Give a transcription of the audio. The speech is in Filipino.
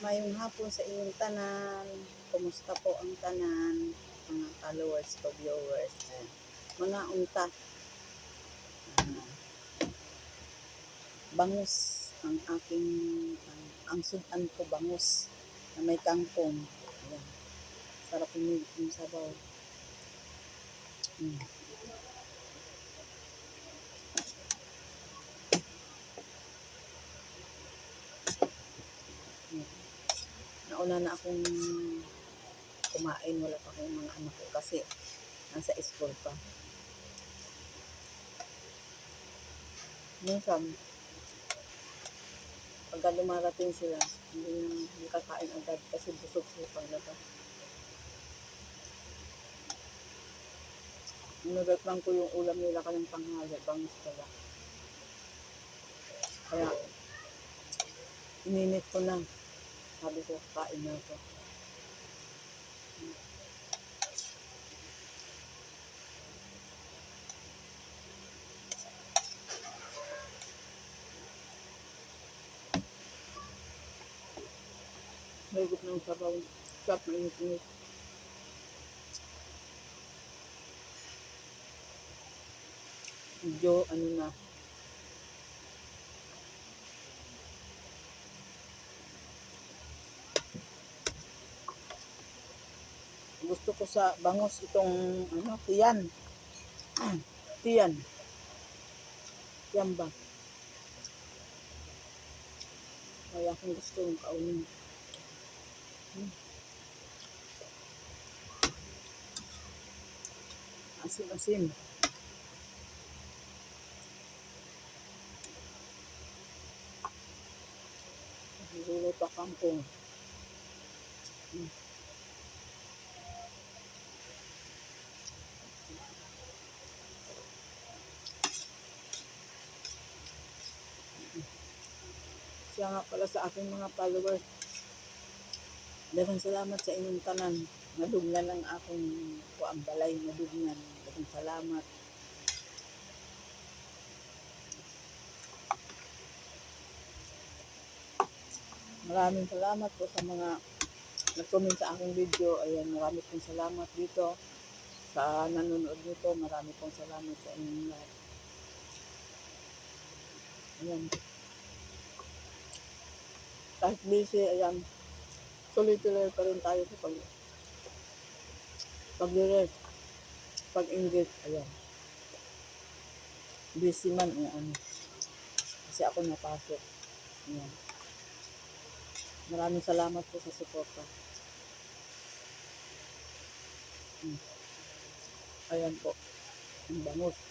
Mayong hapon sa inyong tanan. Kumusta po ang tanan? Mga followers ko, viewers. Mga unta. Bangus ang aking ang, ang sudan ko bangus na may kangkong. Ayan. Sarap yung sabaw. Mm. Nauna na akong kumain, wala pa akong mga anak ko kasi nasa school pa. Minsan, pagka dumarating sila, hindi na hindi kakain agad kasi busog sila paglabas. Nugat lang ko yung ulam nila kanyang panghali, bangus pala. Kaya, ininit ko na. Sabi ko, kain na ako. Mahigot ng sabaw. Sarap na init-init. Medyo ano na. Gusto ko sa bangus itong ano, tiyan. tiyan. Tiyan ba? Kaya akong gusto yung kaunin. Hmm. Asim-asim. Pa kampong. Hmm. Siya nga pala sa aking mga followers. Daghang salamat sa inyong tanan. Nadugnan ang akong kuang balay, nadugnan. Daghang salamat. Maraming salamat po sa mga nag-comment sa aking video. Ayan, marami pong salamat dito sa nanonood nito. Marami pong salamat sa inyong lahat. Ayan kahit busy, ayan, tuloy-tuloy pa rin tayo sa pag pag-rest, pag-engage, ayan. Busy man, ayan. Kasi ako napasok. Ayan. Maraming salamat po sa suporta. Hmm. Ayan po. Ang bangus.